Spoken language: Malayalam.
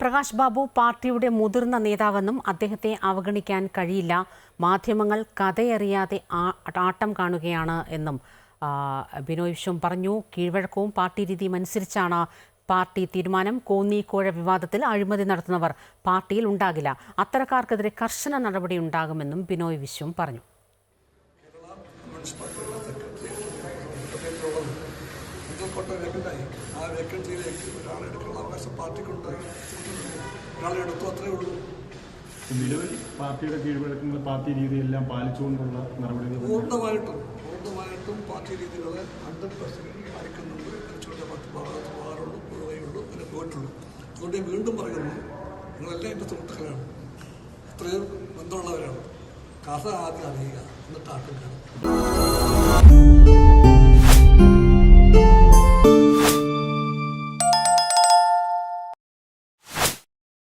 പ്രകാശ് ബാബു പാർട്ടിയുടെ മുതിർന്ന നേതാവെന്നും അദ്ദേഹത്തെ അവഗണിക്കാൻ കഴിയില്ല. മാധ്യമങ്ങൾ കഥയറിയാതെ ആട്ടം കാണുകയാണ് എന്നും ബിനോയ് വിശ്വം പറഞ്ഞു. കീഴ്വഴക്കവും പാർട്ടി രീതിയും അനുസരിച്ചാണ് പാർട്ടി തീരുമാനം. കോന്നി കോഴ വിവാദത്തിൽ അഴിമതി നടത്തുന്നവർ പാർട്ടിയിൽ ഉണ്ടാകില്ല. അത്തരക്കാർക്കെതിരെ കർശന നടപടി ഉണ്ടാകുമെന്നും ബിനോയ് വിശ്വം പറഞ്ഞു. ആ ഒരാളെടുക്കാനുള്ള അവകാശം പാർട്ടിക്കുണ്ട്. ഒരാളെ എടുത്തു അത്രേ ഉള്ളൂ. നിലവിൽ പാർട്ടിയുടെ കീഴ്വഴക്കങ്ങൾ പാർട്ടി രീതിയെല്ലാം പാലിച്ചുകൊണ്ടുള്ള നടപടികൾ പൂർണമായിട്ടും പൂർണമായിട്ടും പാർട്ടി രീതികളെ ഹൺഡ്രഡ് പെർസെന്റ് പാലിക്കുന്നുണ്ട് തിരിച്ചുള്ള പത്ത് ഭാഗത്ത് പോകാറുള്ളൂ പോവുകയുള്ളൂ അങ്ങനെ പോയിട്ടുള്ളൂ. അതുകൊണ്ട് ഞാൻ വീണ്ടും പറയുന്നു നിങ്ങളെല്ലാം എന്റെ സുഹൃത്തുക്കളാണ്. അത്രയും ബന്ധമുള്ളവരാണ്. കഥ ആദ്യം അറിയുക എന്നിട്ട് ആക്കും കാണും